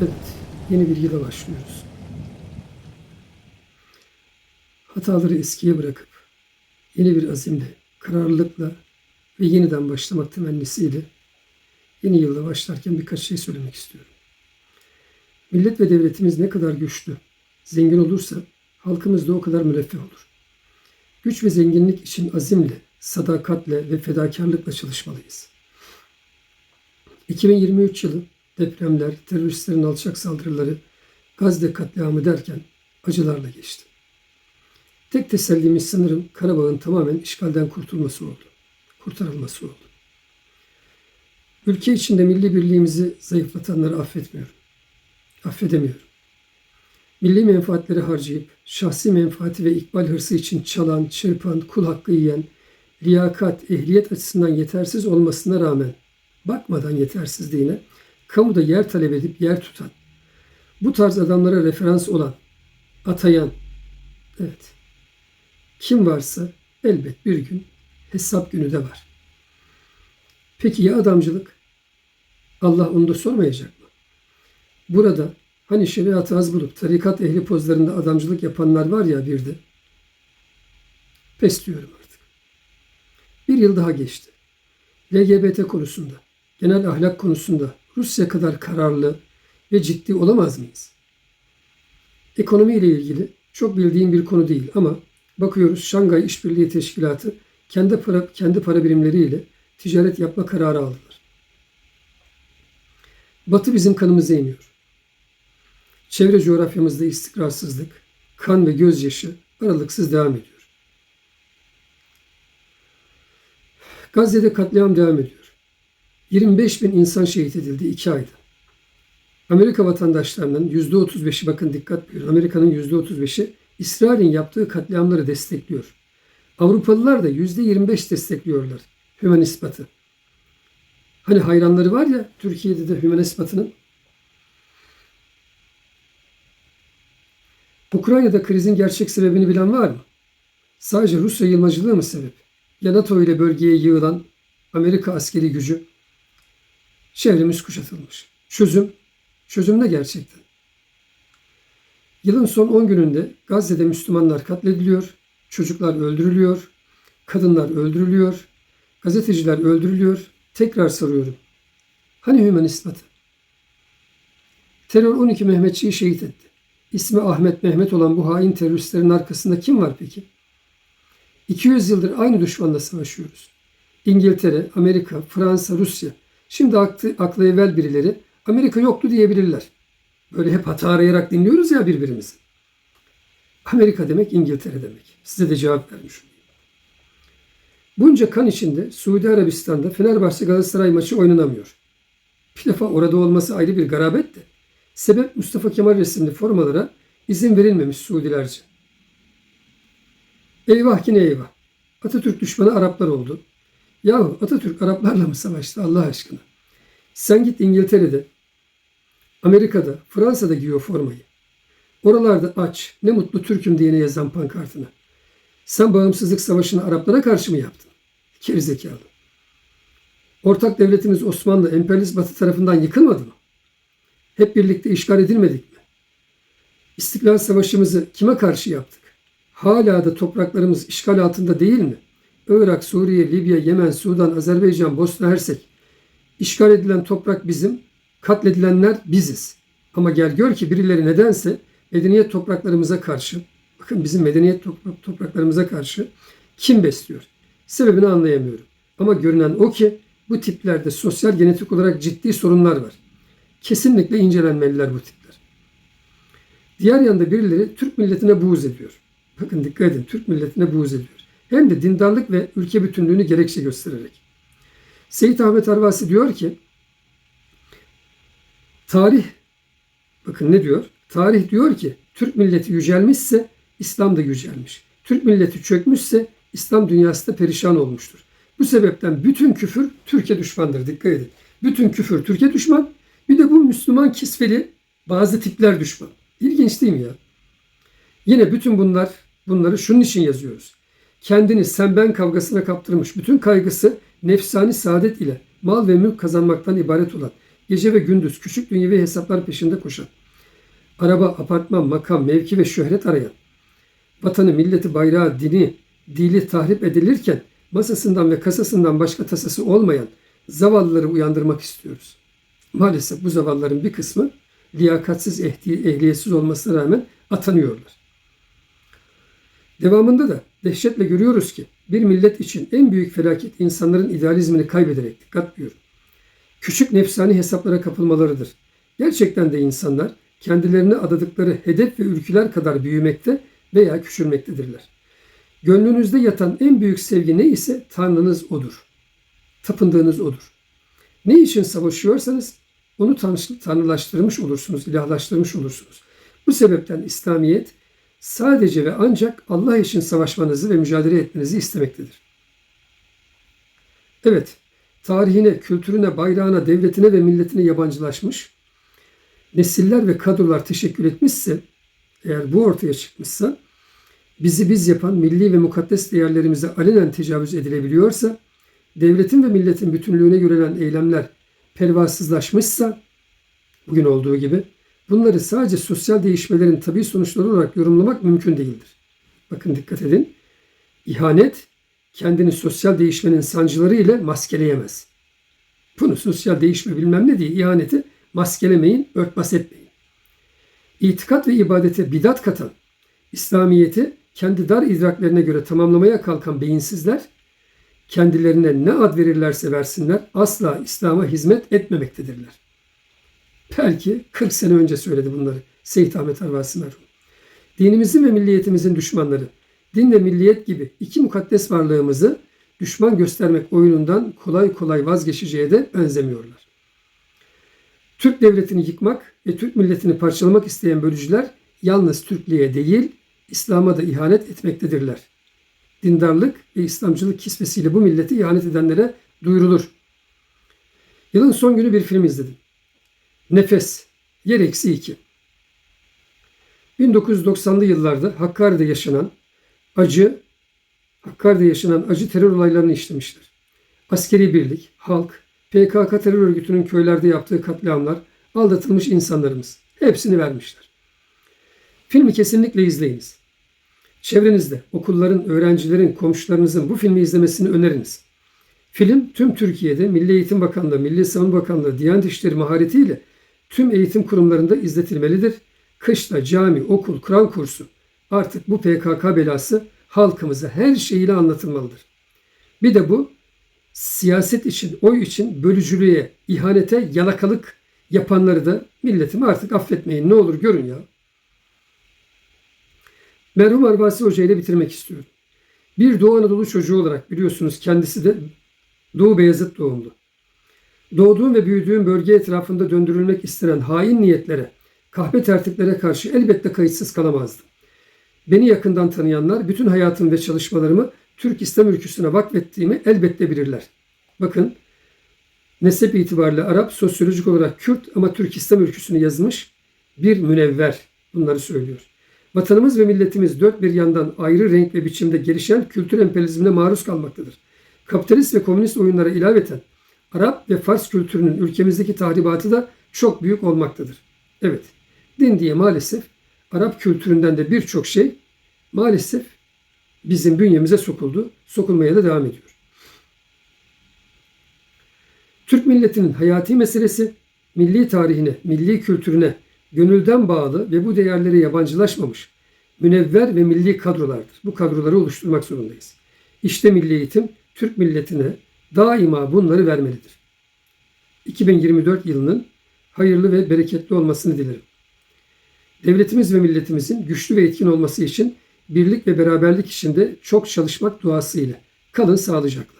Evet, yeni bir yıla başlıyoruz. Hataları eskiye bırakıp yeni bir azimle, kararlılıkla ve yeniden başlamak temennisiyle yeni yılda başlarken birkaç şey söylemek istiyorum. Millet ve devletimiz ne kadar güçlü, zengin olursa halkımız da o kadar müreffeh olur. Güç ve zenginlik için azimle, sadakatle ve fedakarlıkla çalışmalıyız. 2023 yılı depremler, teröristlerin alçak saldırıları, Gazze katliamı derken acılarla geçti. Tek tesellimiz sanırım Karabağ'ın tamamen işgalden kurtulması oldu. Kurtarılması oldu. Ülke içinde milli birliğimizi zayıflatanları affetmiyorum. Affedemiyorum. Milli menfaatleri harcayıp şahsi menfaati ve ikbal hırsı için çalan, çırpan, kul hakkı yiyen, liyakat, ehliyet açısından yetersiz olmasına rağmen bakmadan yetersizliğine kamuda yer talep edip yer tutan, bu tarz adamlara referans olan, atayan, evet, kim varsa elbet bir gün hesap günü de var. Peki ya adamcılık? Allah onu da sormayacak mı? Burada hani şeriatı az bulup tarikat ehli pozlarında adamcılık yapanlar var ya bir de. Pes diyorum artık. Bir yıl daha geçti. LGBT konusunda, genel ahlak konusunda Rusya kadar kararlı ve ciddi olamaz mıyız? Ekonomiyle ilgili çok bildiğim bir konu değil ama bakıyoruz Şangay İşbirliği Teşkilatı kendi para, kendi para birimleriyle ticaret yapma kararı aldılar. Batı bizim kanımıza iniyor. Çevre coğrafyamızda istikrarsızlık, kan ve gözyaşı aralıksız devam ediyor. Gazze'de katliam devam ediyor. 25 bin insan şehit edildi iki ayda. Amerika vatandaşlarının %35'i bakın dikkat buyurun. Amerika'nın %35'i İsrail'in yaptığı katliamları destekliyor. Avrupalılar da %25 destekliyorlar Hümanist Batı. Hani hayranları var ya Türkiye'de de Hümanist Batı'nın. Ukrayna'da krizin gerçek sebebini bilen var mı? Sadece Rusya yılmacılığı mı sebep? Ya NATO ile bölgeye yığılan Amerika askeri gücü? Çevremiz kuşatılmış. Çözüm, çözüm ne gerçekten? Yılın son 10 gününde Gazze'de Müslümanlar katlediliyor, çocuklar öldürülüyor, kadınlar öldürülüyor, gazeteciler öldürülüyor. Tekrar soruyorum. Hani hümanist batı? Terör 12 Mehmetçiyi şehit etti. İsmi Ahmet Mehmet olan bu hain teröristlerin arkasında kim var peki? 200 yıldır aynı düşmanla savaşıyoruz. İngiltere, Amerika, Fransa, Rusya. Şimdi aklı, aklı evvel birileri Amerika yoktu diyebilirler. Böyle hep hata arayarak dinliyoruz ya birbirimizi. Amerika demek İngiltere demek. Size de cevap vermiş. Bunca kan içinde Suudi Arabistan'da Fenerbahçe Galatasaray maçı oynanamıyor. Bir defa orada olması ayrı bir garabet de. Sebep Mustafa Kemal resimli formalara izin verilmemiş Suudilerce. Eyvah ki ne eyvah. Atatürk düşmanı Araplar oldu. Yahu Atatürk Araplarla mı savaştı Allah aşkına? Sen git İngiltere'de, Amerika'da, Fransa'da giyiyor formayı. Oralarda aç, ne mutlu Türk'üm diyene yazan pankartını. Sen bağımsızlık savaşını Araplara karşı mı yaptın? Gerizekalı. Ortak devletimiz Osmanlı emperyalist batı tarafından yıkılmadı mı? Hep birlikte işgal edilmedik mi? İstiklal Savaşımızı kime karşı yaptık? Hala da topraklarımız işgal altında değil mi? Irak, Suriye, Libya, Yemen, Sudan, Azerbaycan, Bosna Hersek. İşgal edilen toprak bizim, katledilenler biziz. Ama gel gör ki birileri nedense medeniyet topraklarımıza karşı, bakın bizim medeniyet topraklarımıza karşı kim besliyor? Sebebini anlayamıyorum. Ama görünen o ki bu tiplerde sosyal genetik olarak ciddi sorunlar var. Kesinlikle incelenmeliler bu tipler. Diğer yanda birileri Türk milletine buğz ediyor. Bakın dikkat edin Türk milletine buğz ediyor. Hem de dindarlık ve ülke bütünlüğünü gerekçe göstererek. Seyit Ahmet Arvasi diyor ki tarih bakın ne diyor? Tarih diyor ki Türk milleti yücelmişse İslam da yücelmiş. Türk milleti çökmüşse İslam dünyası da perişan olmuştur. Bu sebepten bütün küfür Türkiye düşmandır. Dikkat edin. Bütün küfür Türkiye düşman. Bir de bu Müslüman kisveli bazı tipler düşman. İlginç değil mi ya? Yine bütün bunlar bunları şunun için yazıyoruz. Kendini sen ben kavgasına kaptırmış bütün kaygısı nefsani saadet ile mal ve mülk kazanmaktan ibaret olan gece ve gündüz küçük dünyevi hesaplar peşinde koşan, araba, apartman, makam, mevki ve şöhret arayan, vatanı, milleti, bayrağı, dini, dili tahrip edilirken masasından ve kasasından başka tasası olmayan zavallıları uyandırmak istiyoruz. Maalesef bu zavallıların bir kısmı liyakatsiz, ehli, ehliyetsiz olmasına rağmen atanıyorlar. Devamında da dehşetle görüyoruz ki bir millet için en büyük felaket insanların idealizmini kaybederek, dikkat diyorum, küçük nefsani hesaplara kapılmalarıdır. Gerçekten de insanlar kendilerine adadıkları hedef ve ülküler kadar büyümekte veya küçülmektedirler. Gönlünüzde yatan en büyük sevgi ne ise Tanrınız odur. Tapındığınız odur. Ne için savaşıyorsanız onu tanrılaştırmış olursunuz, ilahlaştırmış olursunuz. Bu sebepten İslamiyet sadece ve ancak Allah için savaşmanızı ve mücadele etmenizi istemektedir. Evet, tarihine, kültürüne, bayrağına, devletine ve milletine yabancılaşmış, nesiller ve kadrolar teşekkür etmişse, eğer bu ortaya çıkmışsa, bizi biz yapan milli ve mukaddes değerlerimize alenen tecavüz edilebiliyorsa, devletin ve milletin bütünlüğüne görülen eylemler pervasızlaşmışsa, bugün olduğu gibi, bunları sadece sosyal değişmelerin tabi sonuçları olarak yorumlamak mümkün değildir. Bakın dikkat edin. İhanet kendini sosyal değişmenin sancıları ile maskeleyemez. Bunu sosyal değişme bilmem ne diye ihaneti maskelemeyin, örtbas etmeyin. İtikat ve ibadete bidat katan, İslamiyeti kendi dar idraklerine göre tamamlamaya kalkan beyinsizler, kendilerine ne ad verirlerse versinler asla İslam'a hizmet etmemektedirler. Belki 40 sene önce söyledi bunları Seyit Ahmet Arvasi. Dinimizin ve milliyetimizin düşmanları, din ve milliyet gibi iki mukaddes varlığımızı düşman göstermek oyunundan kolay kolay vazgeçeceğe de benzemiyorlar. Türk devletini yıkmak ve Türk milletini parçalamak isteyen bölücüler yalnız Türklüğe değil, İslam'a da ihanet etmektedirler. Dindarlık ve İslamcılık kisvesiyle bu milleti ihanet edenlere duyurulur. Yılın son günü bir film izledim. Nefes, yer eksi 2. 1990'lı yıllarda Hakkari'de yaşanan acı, Hakkari'de yaşanan acı terör olaylarını işlemişler. Askeri birlik, halk, PKK terör örgütünün köylerde yaptığı katliamlar, aldatılmış insanlarımız hepsini vermişler. Filmi kesinlikle izleyiniz. Çevrenizde okulların, öğrencilerin, komşularınızın bu filmi izlemesini öneriniz. Film tüm Türkiye'de Milli Eğitim Bakanlığı, Milli Savunma Bakanlığı, Diyanet İşleri maharetiyle tüm eğitim kurumlarında izletilmelidir. Kışla cami, okul, Kur'an kursu artık bu PKK belası halkımıza her şeyiyle anlatılmalıdır. Bir de bu siyaset için, oy için bölücülüğe, ihanete, yalakalık yapanları da milletimi artık affetmeyin ne olur görün ya. Merhum Arbasi Hoca ile bitirmek istiyorum. Bir Doğu Anadolu çocuğu olarak biliyorsunuz kendisi de Doğu Beyazıt doğumlu. Doğduğum ve büyüdüğüm bölge etrafında döndürülmek istenen hain niyetlere, kahpe tertiplere karşı elbette kayıtsız kalamazdım. Beni yakından tanıyanlar bütün hayatım ve çalışmalarımı Türk İslam ülküsüne vakfettiğimi elbette bilirler. Bakın nesep itibariyle Arap, sosyolojik olarak Kürt ama Türk İslam ülküsünü yazmış bir münevver bunları söylüyor. Vatanımız ve milletimiz dört bir yandan ayrı renk ve biçimde gelişen kültür emperyalizmine maruz kalmaktadır. Kapitalist ve komünist oyunlara ilaveten Arap ve Fars kültürünün ülkemizdeki tahribatı da çok büyük olmaktadır. Evet, din diye maalesef Arap kültüründen de birçok şey maalesef bizim bünyemize sokuldu, sokulmaya da devam ediyor. Türk milletinin hayati meselesi milli tarihine, milli kültürüne gönülden bağlı ve bu değerlere yabancılaşmamış münevver ve milli kadrolardır. Bu kadroları oluşturmak zorundayız. İşte milli eğitim Türk milletine daima bunları vermelidir. 2024 yılının hayırlı ve bereketli olmasını dilerim. Devletimiz ve milletimizin güçlü ve etkin olması için birlik ve beraberlik içinde çok çalışmak duası ile kalın sağlıcakla.